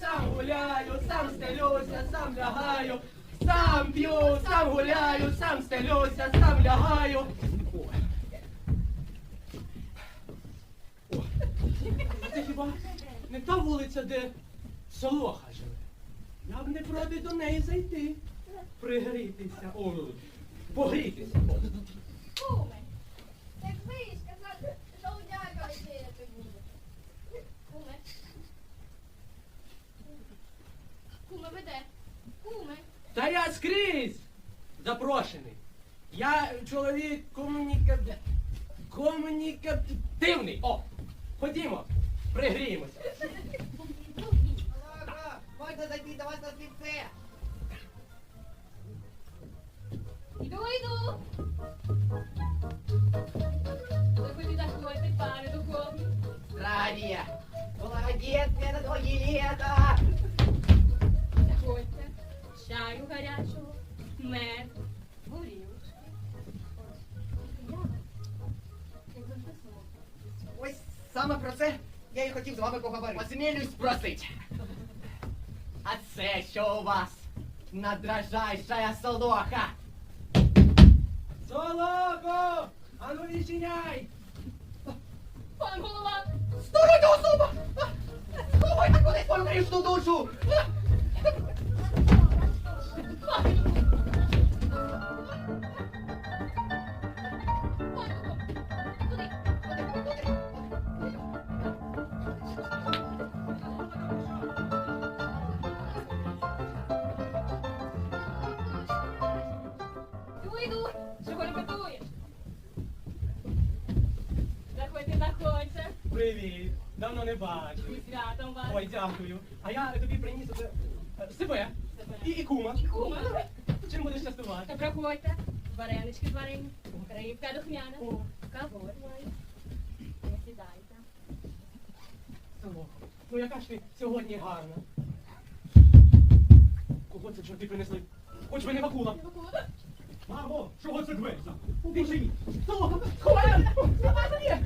Сам гуляю, сам стелюся, сам лягаю. Сам п'ю, сам гуляю, сам стелюся, сам лягаю. О. О. Це хіба не та вулиця, де Солоха живе? Я б не проти до неї зайти. Пригрітися. О, погрітися. Куме, так ви ж казали, що у дяка буде. Куме. Куме, ви де? Куме. Та я скрізь запрошений. Я чоловік комуніка... комунікативний. О, ходімо, пригріємося. Вас на слівце. Іду, іду. Заходи, заходьте, пане духовний. Радія, молодець, не на твої літа. Заходьте. Чаю гарячого, мед, горілочки. Ось саме про це я і хотів з вами поговорити. Осмілюсь просить. А це що у вас? Надрожайшая солоха. Солоко! А ну відчиняй! Пан голова, Стойте особа! Сховайте кудись свою грішну душу! Заходьте. Привіт! Давно не бачив. Зі святом вас. Ой, дякую. А я тобі приніс оце, е, себе і, і кума. І кума. Чим будеш частувати? Та проходьте. Варенички з варенням. Рибка духмяна. Кавор маю. Не сідайте. Солохо, ну яка ж ти сьогодні гарна. Кого це чорти принесли? Хоч би не Вакула. Мамо, чого це дверця? Убіжи! Сховай! Сховай, Господи, Господи!